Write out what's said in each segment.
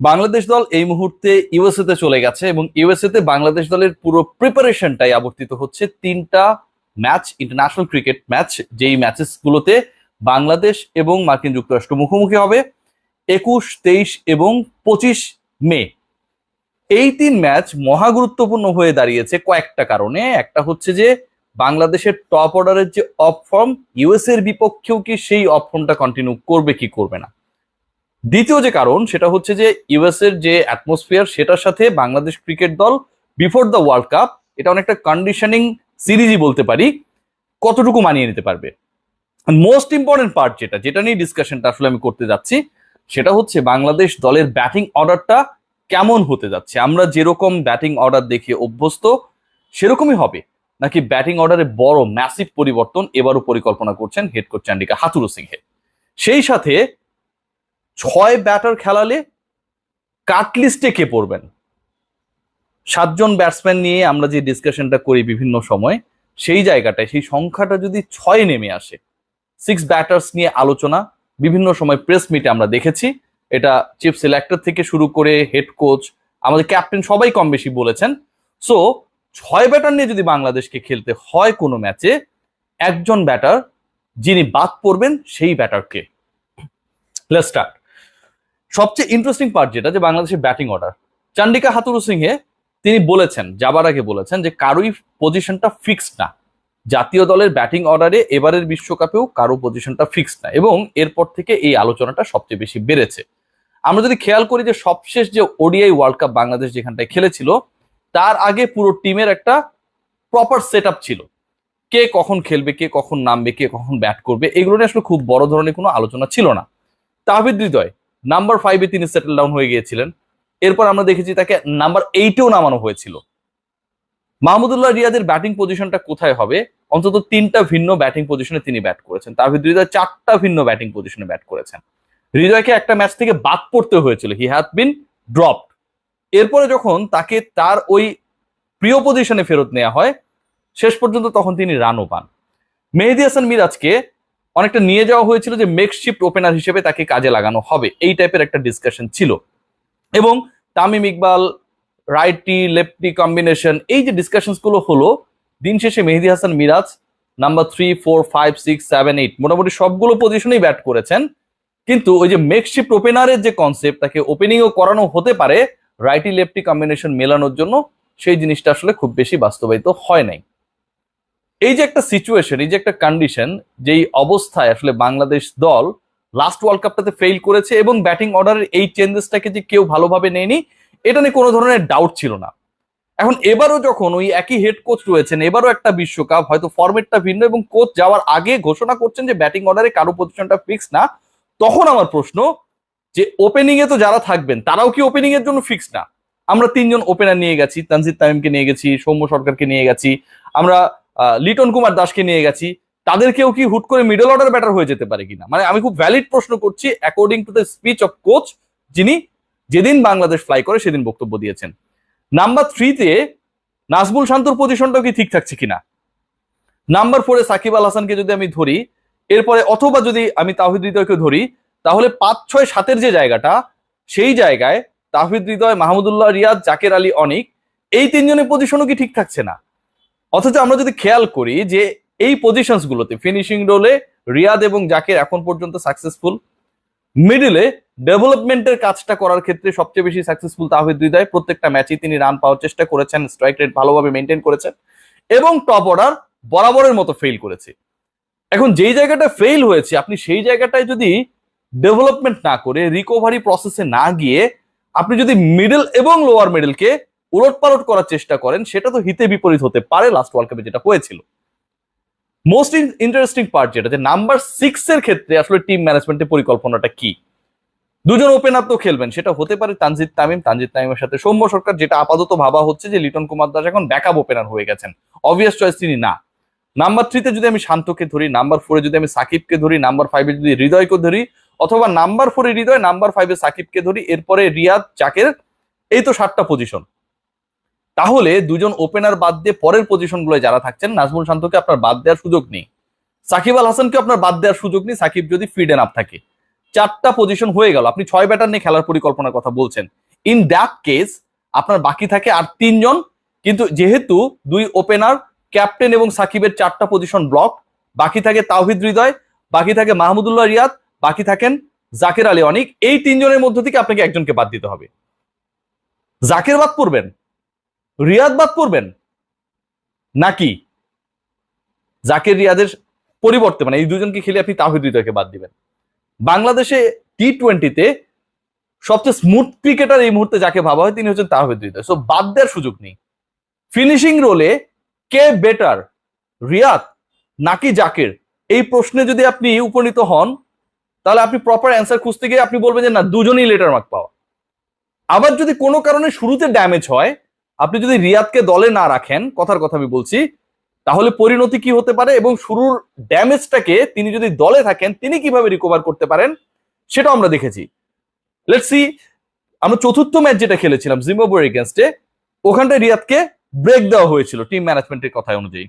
বাংলাদেশ দল এই মুহূর্তে ইউএসএ তে চলে গেছে এবং ইউএসএ তে বাংলাদেশ দলের পুরো প্রিপারেশনটাই আবর্তিত হচ্ছে। তিনটা ম্যাচ ইন্টারন্যাশনাল ক্রিকেট ম্যাচ যেই ম্যাচেস গুলোতে বাংলাদেশ এবং মার্কিন যুক্তরাষ্ট্র মুখোমুখি হবে একুশ, তেইশ এবং পঁচিশ মে। এই তিন ম্যাচ মহা গুরুত্বপূর্ণ হয়ে দাঁড়িয়েছে কয়েকটা কারণে। একটা হচ্ছে যে, বাংলাদেশের টপ অর্ডারের যে অফ ফর্ম ইউএস এর বিপক্ষেও কি সেই অফ ফর্মটা কন্টিনিউ করবে, কি করবে না? দ্বিতীয় যে কারণ, সেটা হচ্ছে যে ইউএস এর যে অ্যাটমসফিয়ার সেটার সাথে বাংলাদেশ ক্রিকেট দল বিফোর দ্য ওয়ার্ল্ড কাপ এটা অনেকটা কন্ডিশনিং সিরিজই বলতে পারি, কতটুকু মানিয়ে নিতে পারবে। মোস্ট ইম্পর্টেন্ট পার্ট যেটা যেটা নিয়ে ডিসকাশনটা আসলে আমি করতে যাচ্ছি, সেটা হচ্ছে বাংলাদেশ দলের ব্যাটিং অর্ডারটা কেমন হতে যাচ্ছে? আমরা যেরকম ব্যাটিং অর্ডার দেখে অভ্যস্ত, সেরকমই হবে? নাকি ব্যাটিং অর্ডারে বড় ম্যাসিভ পরিবর্তন এবারও পরিকল্পনা করছেন হেড কোচ চান্ডিকা হাতুরু সিংহে সেই সাথে ছয় ব্যাটার খেলালে কাটলিস্টে কে পড়বেন? সাতজন ব্যাটসম্যান নিয়ে আমরা যে ডিসকাশনটা করি বিভিন্ন সময়, সেই জায়গাটায়, সেই সংখ্যাটা যদি ছয় নেমে আসে সিক্স ব্যাটার্স নিয়ে আলোচনা, বিভিন্ন সময় প্রেস মিটে আমরা দেখেছি। এটা চিফ সিলেক্টর থেকে শুরু করে হেড কোচ আমাদের ক্যাপ্টেন সবাই কম বেশি বলেছেন। সো ছয় ব্যাটার নিয়ে যদি বাংলাদেশকে খেলতে হয় কোনো ম্যাচে একজন ব্যাটার যিনি বাদ পড়বেন সেই ব্যাটারকে লেটস স্টার্ট সবচেয়ে ইন্টারেস্টিং পার্ট যেটা, যে বাংলাদেশের ব্যাটিং অর্ডার চান্ডিকা হাতুরু সিংহে তিনি বলেছেন, যাবার আগে বলেছেন যে কারোই পজিশনটা ফিক্সড না। জাতীয় দলের ব্যাটিং অর্ডারে এবারের বিশ্বকাপেও কারও পজিশনটা ফিক্সড না এবং এরপর থেকে এই আলোচনাটা সবচেয়ে বেশি বেড়েছে। আমরা যদি খেয়াল করি যে সবশেষ যে ওডিআই ওয়ার্ল্ড কাপ বাংলাদেশ যেখানটায় খেলেছিল, তার আগে পুরো টিমের একটা প্রপার সেট ছিল। কে কখন খেলবে, কে কখন নামবে, কে কখন ব্যাট করবে, এগুলো নিয়ে আসলে খুব বড় ধরনের কোনো আলোচনা ছিল না। তাহিদ হৃদয় নাম্বার ফাইভে তিনি সেটেল ডাউন হয়ে গিয়েছিলেন। এরপর আমরা দেখেছি তাকে নাম্বার এইটেও নামানো হয়েছিল। মাহমুদুল্লাহ রিয়াদের ব্যাটিং পজিশনটা কোথায় হবে? অন্তত তিনটা ভিন্ন ব্যাটিং পজিশনে তিনি ব্যাট করেছেন। তাহিদ হৃদয় চারটা ভিন্ন ব্যাটিং পজিশনে ব্যাট করেছেন। হৃদয়কে একটা ম্যাচ থেকে বাদ পড়তে হয়েছিল। হি হ্যাভ বিন ড্রপড এরপরে যখন তাকে তার ওই প্রিয় পজিশনে ফেরত নেওয়া হয়, শেষ পর্যন্ত তখন তিনি রানও পান। মেহেদি হাসান মিরাজকে অনেকটা নিয়ে যাওয়া হয়েছিল যে মেকশিফট ওপেনার হিসেবে তাকে কাজে লাগানো হবে। এই টাইপের একটা ডিসকাশন ছিল। এবং Tamim Iqbal, righty lefty combination এই যে ডিসকাশনসগুলো হলো, দিন শেষে Mehedi Hasan Miraz number three four five six seven eight মোটামুটি সবগুলো পজিশনেই ব্যাট করেছেন। কিন্তু ওই যে মেকশিফট ওপেনারের যে কনসেপ্ট তাকে ওপেনিংও করানো হতে পারে, রাইটি লেফটি কম্বিনেশন মেলানোর জন্য, সেই জিনিসটা আসলে খুব বেশি বাস্তবায়িত হয় নাই। এই যে একটা সিচুয়েশন এই যে একটা কন্ডিশন যেই অবস্থায় আসলে বাংলাদেশ দল লাস্ট ওয়ার্ল্ড কাপটাতে ফেল করেছে এবং ব্যাটিং অর্ডারের এই চেঞ্জেসটাকে যে কেউ ভালোভাবে নেয়নি, এটা নিয়ে কোনো ধরনের ডাউট ছিল না। এখন এবারও যখন ওই একই হেড কোচ রয়েছেন, এবারও একটা বিশ্বকাপ, হয়তো ফরম্যাটটা ভিন্ন এবং কোচ যাওয়ার আগে ঘোষণা করছেন যে ব্যাটিং অর্ডারে কারও পজিশনটা ফিক্স না, তখন আমার প্রশ্ন যে ওপেনিং এ তো যারা থাকবেন, তারাও কি ওপেনিং এর জন্য ফিক্স না? আমরা তিনজন ওপেনার নিয়ে গেছি, তানজিদ তামিমকে নিয়ে গেছি, সৌম্য সরকারকে নিয়ে গেছি, আমরা লিটন কুমার দাসকে নিয়ে গেছি, তাদেরকেও কি হুট করে মিডল অর্ডার ব্যাটার হয়ে যেতে পারে কিনা? মানে আমি খুব ভ্যালিড প্রশ্ন করছি according to the speech of coach যিনি যেদিন বাংলাদেশ ফ্লাই করে, সেদিন বক্তব্য দিয়েছেন। নাম্বার থ্রিতে নাজমুল শান্তর পজিশনটাও কি ঠিক থাকছে কিনা? নাম্বার ফোরে সাকিব আল হাসানকে যদি আমি ধরি, এরপরে অথবা যদি আমি তাহিদ হৃদয়কে ধরি, তাহলে পাঁচ, ছয়, সাতের যে জায়গাটা, সেই জায়গায় তাহিদ হৃদয়, মাহমুদুল্লাহ রিয়াদ, জাকের আলী অনিক, এই তিনজনের পজিশনও কি ঠিক থাকছে না? অথচ আমরা যদি খেয়াল করি যে এই পজিশনস গুলোতে ফিনিশিং রোলে রিয়াদ এবং জাকের এখন পর্যন্ত সাকসেসফুল মিডিলে ডেভেলপমেন্টের কাজটা করার ক্ষেত্রে সবচেয়ে বেশি সাকসেসফুল তাহিদ হৃদয়। প্রত্যেকটা ম্যাচে তিনি রান পাওয়ার চেষ্টা করেছেন স্ট্রাইক রেট ভালোভাবে মেনটেন করেছেন এবং টপ অর্ডার বরাবরের মতো ফেল করেছে। এখন যেই জায়গাটা ফেল হয়েছে, আপনি সেই জায়গাটায় যদি ডেভেলপমেন্ট না করে রিকভারি প্রসেসে না গিয়ে, আপনি যদি মিডল এবং লোয়ার মিডলকে উলট পালট করার চেষ্টা করেন, সেটা তো হিতে বিপরীত হতে পারে লাস্ট ওয়ার্ল্ড কাপে যেটা হয়েছিল। মোস্ট ইন্টারেস্টিং পার্ট যেটা, যে নাম্বার সিক্স এর ক্ষেত্রে আসলে টিম ম্যানেজমেন্টের পরিকল্পনাটা কি? দুজন ওপেনার তো খেলবেন, সেটা হতে পারে তানজিদ তামিম। তানজিদ তামিমের সাথে সৌম্য সরকার, যেটা আপাতত ভাবা হচ্ছে যে লিটন কুমার দাস এখন ব্যাকআপ ওপেনার হয়ে গেছেন। অবভিয়াস চয়েস তিনি না। নাম্বার থ্রিতে যদি আমি শান্তকে ধরি নাম্বার ফোরে যদি আমি সাকিবকে ধরি নাম্বার ফাইভে যদি হৃদয়কে ধরি, অথবা নাম্বার ফোরে হৃদয় নাম্বার ফাইভে সাকিবকে ধরি, এরপরে রিয়াদ, চাকের, এই তো সাতটা পজিশন তাহলে দুজন ওপেনার বাদ দিয়ে পরের পজিশনগুলো যারা থাকছেন, নাজমুল শান্তকে আপনার বাদ দেওয়ার সুযোগ নেই। সাকিব আল হাসানকে আপনার বাদ দেওয়ার সুযোগ নেই, সাকিব যদি ফিড এন আপ থাকে। চারটা পজিশন হয়ে গেল। আপনি ছয় ব্যাটার নিয়ে খেলার পরিকল্পনার কথা বলছেন। ইন দ্যাট কেস আপনার বাকি থাকে আর তিনজন। কিন্তু যেহেতু দুই ওপেনার ক্যাপ্টেন এবং সাকিবের চারটা পজিশন ব্লক বাকি থাকে তাওহিদ হৃদয়, বাকি থাকে মাহমুদুল্লাহ রিয়াদ, বাকি থাকেন জাকের আলী অনিক। এই তিনজনের মধ্য থেকে আপনাকে একজনকে বাদ দিতে হবে। জাকের বাদ পড়বেন। রিয়াদ বাদ নাকি? জাকের রিয়াদের পরিবর্তে মানে এই দুজনকে খেলে আপনি তাহিদ হৃদয়কে বাদ দিবেন। বাংলাদেশে টি টোয়েন্টিতে সবচেয়ে স্মুথ ক্রিকেটার এই মুহূর্তে যাকে ভাবা হয়, তিনি হচ্ছেন তাহিদ হৃদয়। সো বাদ দেওয়ার সুযোগ নেই। ফিনিশিং রোলে কে বেটার রিয়াদ নাকি জাকের? এই প্রশ্নে যদি আপনি উপনীত হন, তাহলে আপনি প্রপার অ্যান্সার খুঁজতে গিয়ে আপনি বলবেন যে, না, দুজনেই লেটার মার্ক পাওয়া। আবার যদি কোনো কারণে শুরুতে ড্যামেজ হয় আপনি যদি রিয়াদকে দলে না রাখেন, কথার কথা আমি বলছি, তাহলে পরিণতি কি হতে পারে এবং শুরুর ড্যামেজটাকে তিনি যদি দলে থাকেন, তিনি কীভাবে রিকভার করতে পারেন, সেটাও আমরা দেখেছি। লেটস সি আমরা চতুর্থ ম্যাচ যেটা খেলেছিলাম জিম্বাবুয়ের এগেনস্টে ওখানটায় রিয়াদকে ব্রেক দেওয়া হয়েছিল টিম ম্যানেজমেন্টের কথা অনুযায়ী।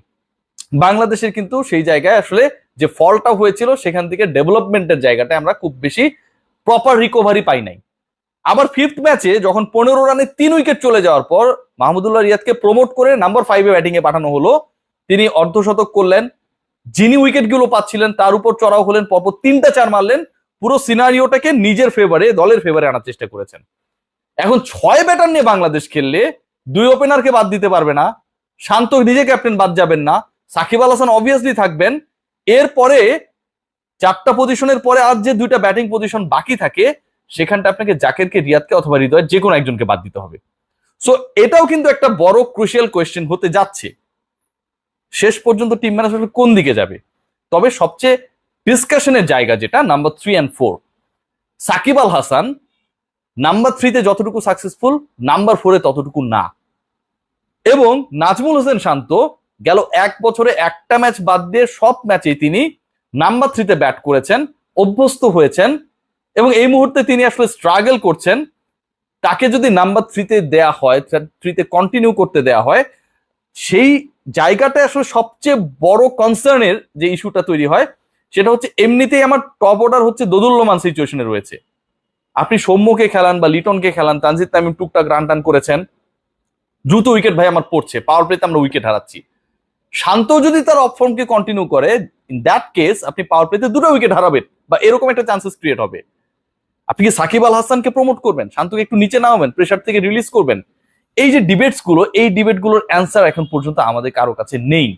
বাংলাদেশের কিন্তু সেই জায়গায় আসলে যে ফলটা হয়েছিল, সেখান থেকে ডেভেলপমেন্টের জায়গাটা আমরা খুব বেশি প্রপার রিকভারি পাই নাই। আবার ফিফথ ম্যাচে যখন পনেরো রানে তিন উইকেট চলে যাওয়ার পর মাহমুদুল্লাহ রিয়াদকে প্রমোট করে নাম্বার ফাইভে ব্যাটিং এ পাঠানো হলো। তিনি অর্ধশতক করলেন। যিনি উইকেটগুলো পাচ্ছিলেন, তার উপর চড়াও হলেন, পরপর তিনটা চার মারলেন। পুরো সিনারিওটাকে নিজের ফেভারে দলের ফেভারে আনার চেষ্টা করেছেন। এখন ছয় ব্যাটার নিয়ে বাংলাদেশ খেললে দুই ওপেনারকে বাদ দিতে পারবে না। শান্ত নিজে ক্যাপ্টেন বাদ যাবেন না। সাকিব আল হাসান অবভিয়াসলি থাকবেন। এরপরে চারটা পজিশনের পরে আর যে দুইটা ব্যাটিং পজিশন বাকি থাকে সেখানটা আপনাকে জাকেরকে, রিয়াদকে অথবা হৃদয় যে কোনো একজনকে বাদ দিতে হবে। সো এটাও কিন্তু একটা বড় ক্রুশিয়াল কোয়েশ্চেন হতে যাচ্ছে। শেষ পর্যন্ত টিম ম্যানেজমেন্ট কোন দিকে যাবে? তবে সবচেয়ে ডিসকাশনের জায়গা যেটা number three and four Shakib Al Hasan number থ্রিতে যতটুকু সাকসেসফুল নাম্বার ফোরে ততটুকু না। এবং নাজমুল হোসেন শান্ত গেল এক বছরে একটা ম্যাচ বাদ দিয়ে সব ম্যাচেই তিনি নাম্বার থ্রিতে ব্যাট করেছেন, অভ্যস্ত হয়েছেন এবং এই মুহূর্তে তিনি আসলে স্ট্রাগল করছেন। তাকে যদি নাম্বার থ্রিতে দেয়া হয় থ্রিতে কন্টিনিউ করতে দেয়া হয়, সেই জায়গাটা আসলে সবচেয়ে বড় কনসার্নের যে ইস্যুটা তৈরি হয়, সেটা হচ্ছে এমনিতেই আমার টপ অর্ডার হচ্ছে দোদুল্যমান সিচুয়েশনে রয়েছে। আপনি সৌম্যকে খেলান বা লিটনকে খেলান, তানজিদ তামিম টুকটাক রান টান করেছেন, দ্রুত উইকেট ভাই আমার পড়ছে পাওয়ার প্লেতে আমরা উইকেট হারাচ্ছি। শান্ত যদি তার অফ ফর্মকে কন্টিনিউ করে ইন দ্যাট কেস আপনি পাওয়ার প্লেতে দুটো উইকেট হারাবেন, বা এরকম একটা চান্সেস ক্রিয়েট হবে। আপনি কি সাকিব আল হাসানকে প্রমোট করবেন? শান্তকে একটু নিচে নামাবেন প্রেশার থেকে রিলিজ করবেন? এই যে ডিবেটসগুলো, এই ডিবেটগুলোর অ্যান্সার এখন পর্যন্ত আমাদের কারও কাছে নেই।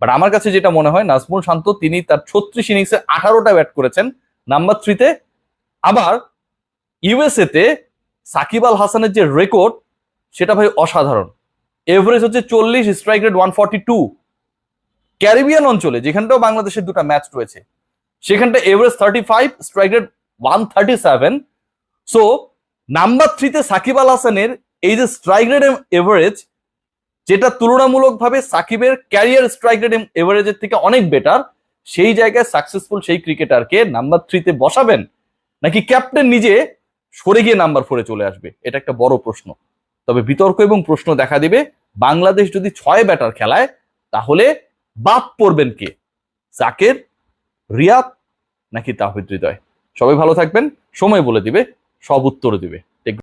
বাট আমার কাছে যেটা মনে হয়, নাজমুল শান্ত, তিনি তার ছত্রিশ ইনিংসে আঠারোটা ব্যাট করেছেন নাম্বার থ্রিতে আবার ইউএসএ তে সাকিব আল হাসানের যে রেকর্ড সেটা ভাই অসাধারণ। এভারেজ হচ্ছে চল্লিশ strike rate one forty two Caribbean অঞ্চলে, যেখানটাও বাংলাদেশের দুটো ম্যাচ রয়েছে, সেখানটা average thirty five strike rate one thirty seven so number থ্রিতে সাকিব আল হাসানের এই যে স্ট্রাইক রেট এভারেজ যেটা তুলনামূলকভাবে সাকিবের ক্যারিয়ার স্ট্রাইক রেট এভারেজের থেকে অনেক বেটার সেই জায়গায় সাকসেসফুল সেই ক্রিকেটারকে নাম্বার থ্রিতে বসাবেন, নাকি ক্যাপ্টেন নিজে সরে গিয়ে নাম্বার ফোরে চলে আসবে? এটা একটা বড় প্রশ্ন। তবে বিতর্ক এবং প্রশ্ন দেখা দিবে, বাংলাদেশ যদি ছয় ব্যাটার খেলায়, তাহলে বাদ পড়বেন কে? জাকের, রিয়াদ, নাকি তাহিদ হৃদয়? সবাই ভালো থাকবেন। সময় বলে দিবে সব উত্তর দিবে।